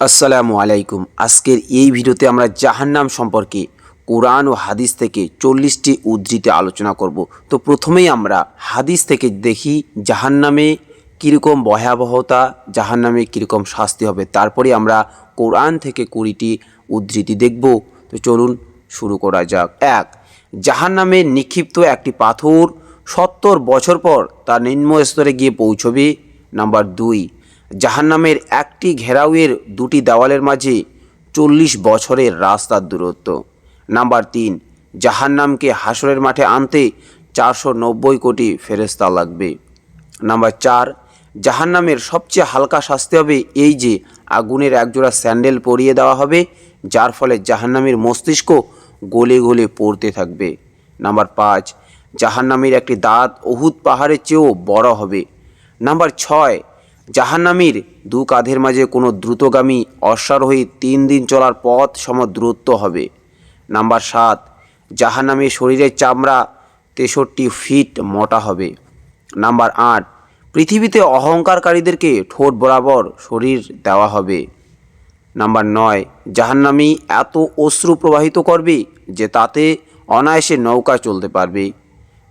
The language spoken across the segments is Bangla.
আসসালামু আলাইকুম। আজকের এই ভিডিওতে আমরা জাহান্নাম সম্পর্কে কোরআন ও হাদিস থেকে চল্লিশটি উদ্ধৃতি আলোচনা করব। তো প্রথমেই আমরা হাদিস থেকে দেখি জাহান্নামে কীরকম ভয়াবহতা, জাহান্নামে কীরকম শাস্তি হবে। তারপরে আমরা কোরআন থেকে কুড়িটি উদ্ধৃতি দেখব। তো চলুন শুরু করা যাক। এক, জাহান্নামে নিক্ষিপ্ত একটি পাথর সত্তর বছর পর তার নিম্ন স্তরে গিয়ে পৌঁছবে। নাম্বার দুই জাহান্নামের একটি ঘেরাওয়ের দুটি দেওয়ালের মাঝে চল্লিশ বছরের রাস্তার দূরত্ব। নাম্বার তিন, জাহান্নামকে হাসরের মাঠে আনতে চারশো নব্বই কোটি ফেরেস্তা লাগবে। নাম্বার চার, জাহান্নামের সবচেয়ে হালকা শাস্তি হবে এই যে আগুনের একজোড়া স্যান্ডেল পরিয়ে দেওয়া হবে, যার ফলে জাহান্নামের মস্তিষ্ক গলে গলে পড়তে থাকবে। নাম্বার পাঁচ, জাহান্নামের একটি দাঁত অহুত পাহাড়ের চেয়েও বড় হবে। নাম্বার ছয় জাহান্নামীর দু কাঁধের মাঝে কোনো দ্রুতগামী অশ্বারোহী তিন দিন চলার পথ সম দূরত্ব হবে। নাম্বার সাত, জাহান্নামীর শরীরের চামড়া তেষট্টি ফিট মোটা হবে। নাম্বার আট, পৃথিবীতে অহংকারকারীদেরকে ঠোঁট বরাবর শরীর দেওয়া হবে। নাম্বার নয়, জাহান্নামী এত অশ্রু প্রবাহিত করবে যে তাতে অনায়াসে নৌকা চলতে পারবে।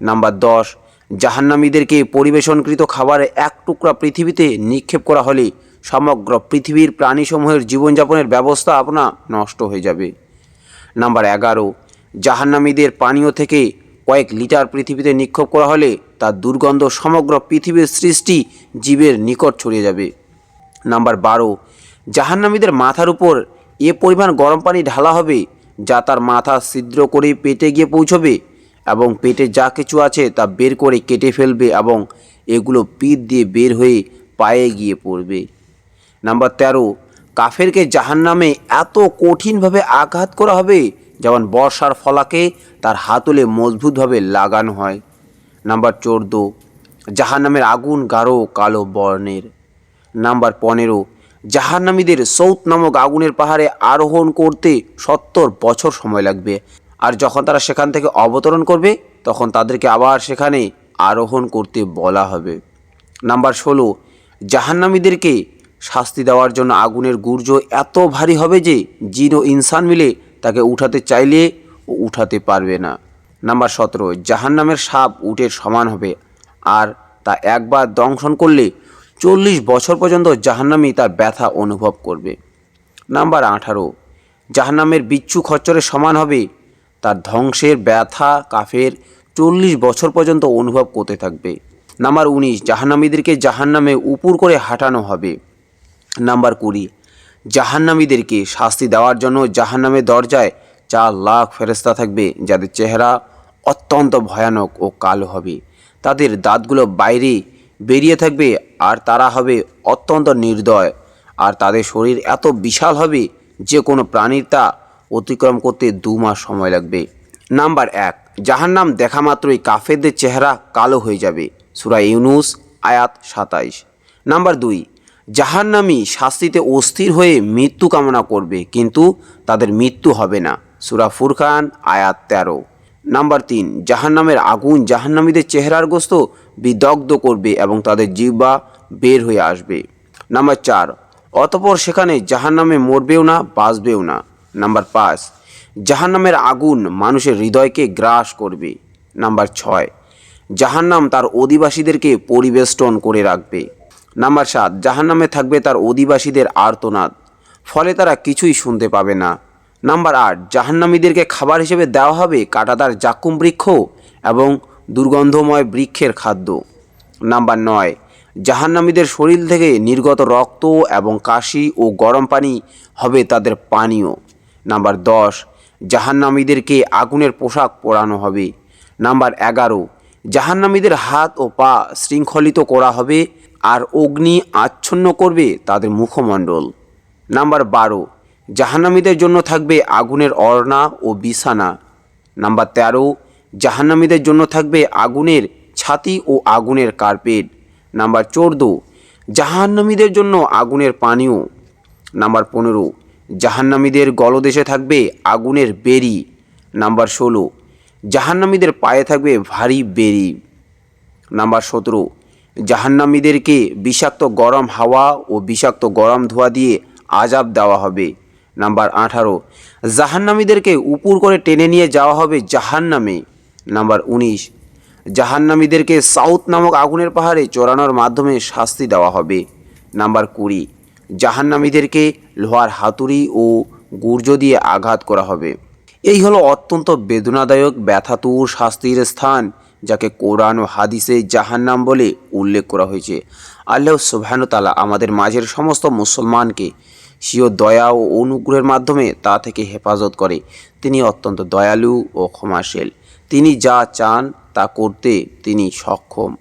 নাম্বার দশ জাহান্নামীদেরকে পরিবেশনকৃত খাবারে এক টুকরা পৃথিবীতে নিক্ষেপ করা হলে সমগ্র পৃথিবীর প্রাণীসমূহের জীবনযাপনের ব্যবস্থা আপনা নষ্ট হয়ে যাবে। নাম্বার এগারো, জাহান্নামীদের পানীয় থেকে কয়েক লিটার পৃথিবীতে নিক্ষেপ করা হলে তার দুর্গন্ধ সমগ্র পৃথিবীর সৃষ্টি জীবের নিকট ছড়িয়ে যাবে। নাম্বার বারো, জাহান্নামীদের মাথার উপর এ পরিমাণ গরম পানি ঢালা হবে যা তার মাথা ছিদ্র করে পেটে গিয়ে পৌঁছবে এবং পেটে যা কিছু আছে তা বের করে কেটে ফেলবে এবং এগুলো পিঠ দিয়ে বের হয়ে পায়ে গিয়ে পড়বে। নাম্বার তেরো, কাফেরকে জাহান্নামে এত কঠিনভাবে আঘাত করা হবে যেমন বর্ষার ফলাকে তার হাতলে মজবুতভাবে লাগানো হয়। নাম্বার চোদ্দ, জাহান্নামের আগুন গাঢ় কালো বর্ণের। নাম্বার পনেরো, জাহান্নামীদের সৌত নামক আগুনের পাহাড়ে আরোহণ করতে সত্তর বছর সময় লাগবে। আর যখন তারা সেখান থেকে অবতরণ করবে, তখন তাদেরকে আবার সেখানে আরোহণ করতে বলা হবে। নাম্বার ষোলো, জাহান্নামীদেরকে শাস্তি দেওয়ার জন্য আগুনের গুর্জ এত ভারী হবে যে ও ইনসান মিলে তাকে উঠাতে চাইলে ও উঠাতে পারবে না। নাম্বার সতেরো, জাহান্নামের সাপ উটের সমান হবে আর তা একবার দংশন করলে চল্লিশ বছর পর্যন্ত জাহান্নামী তার ব্যথা অনুভব করবে। নাম্বার আঠারো, জাহান্নামের বিচ্ছু খচ্চরের সমান হবে তার ধ্বংসের ব্যথা কাফের চল্লিশ বছর পর্যন্ত অনুভব করতে থাকবে। নাম্বার উনিশ, জাহান্নামীদেরকে জাহান্নামে উপুর করে হাঁটানো হবে। নাম্বার কুড়ি, জাহান্নামীদেরকে শাস্তি দেওয়ার জন্য জাহান্নামের দরজায় চার লাখ ফেরস্তা থাকবে, যাদের চেহারা অত্যন্ত ভয়ানক ও কালো হবে। তাদের দাঁতগুলো বাইরে বেরিয়ে থাকবে আর তারা হবে অত্যন্ত নির্দয়। আর তাদের শরীর এত বিশাল হবে, যে কোনো প্রাণীর তা অতিক্রম করতে দু মাস সময় লাগবে। নাম্বার এক, জাহান্নাম দেখা মাত্রই কাফেরদের চেহারা কালো হয়ে যাবে। সুরা ইউনুস, আয়াত সাতাইশ। নাম্বার দুই জাহান্নামী শাস্তিতে অস্থির হয়ে মৃত্যু কামনা করবে, কিন্তু তাদের মৃত্যু হবে না। সুরা ফুরকান, আয়াত তেরো। নাম্বার তিন, জাহান্নামের আগুন জাহান্নামীদের চেহারার গোস্ত বিদগ্ধ করবে এবং তাদের জিহ্বা বের হয়ে আসবে। নাম্বার চার, অতপর সেখানে জাহান্নামে মরবেও না, বাঁচবেও না। নাম্বার পাঁচ, জাহান্নামের আগুন মানুষের হৃদয়কে গ্রাস করবে। নাম্বার ছয়, জাহান্নাম তার অধিবাসীদেরকে পরিবেষ্টন করে রাখবে। নাম্বার সাত, জাহান্নামে থাকবে তার অধিবাসীদের আর্তনাদ, ফলে তারা কিছুই শুনতে পাবে না। নাম্বার আট, জাহান্নামীদেরকে খাবার হিসেবে দেওয়া হবে কাটাতার জাকুম বৃক্ষ এবং দুর্গন্ধময় বৃক্ষের খাদ্য। নাম্বার নয়, জাহান্নামীদের শরীর থেকে নির্গত রক্ত এবং কাশি ও গরম পানি হবে তাদের পানীয়। নাম্বার দশ, জাহান্নামীদেরকে আগুনের পোশাক পরানো হবে। নাম্বার এগারো, জাহান্নামীদের হাত ও পা শৃঙ্খলিত করা হবে আর অগ্নি আচ্ছন্ন করবে তাদের মুখমণ্ডল। নাম্বার বারো, জাহান্নামীদের জন্য থাকবে আগুনের অর্ণা ও বিছানা। নাম্বার তেরো, জাহান্নামীদের জন্য থাকবে আগুনের ছাতি ও আগুনের কার্পেট। নাম্বার চোদ্দ, জাহান্নামীদের জন্য আগুনের পানীয়। নাম্বার পনেরো জাহান্নামীদের গলদেশে থাকবে আগুনের বেরি নাম্বার ষোলো, জাহান্নামীদের পায়ে থাকবে ভারী বেরি নাম্বার সতেরো, জাহান্নামীদেরকে বিষাক্ত গরম হাওয়া ও বিষাক্ত গরম ধোঁয়া দিয়ে আজাব দেওয়া হবে। নাম্বার আঠারো, জাহান্নামীদেরকে উপর করে টেনে নিয়ে যাওয়া হবে জাহান্নামে। নাম্বার উনিশ, জাহান্নামীদেরকে সাউথ নামক আগুনের পাহাড়ে চড়ানোর মাধ্যমে শাস্তি দেওয়া হবে। নাম্বার কুড়ি জাহান্নামীদেরকে লোহার হাতুড়ি ও গুর্জ দিয়ে আঘাত করা হবে। এই হলো অত্যন্ত বেদনাদায়ক ব্যথাতুর শাস্তির স্থান, যাকে কোরআন ও হাদিসে জাহান্নাম বলে উল্লেখ করা হয়েছে। আল্লাহ সুবহানতালা আমাদের মাঝের সমস্ত মুসলমানকে স্বীয় দয়া ও অনুগ্রহের মাধ্যমে তা থেকে হেফাজত করে। তিনি অত্যন্ত দয়ালু ও ক্ষমাশীল। তিনি যা চান তা করতে তিনি সক্ষম।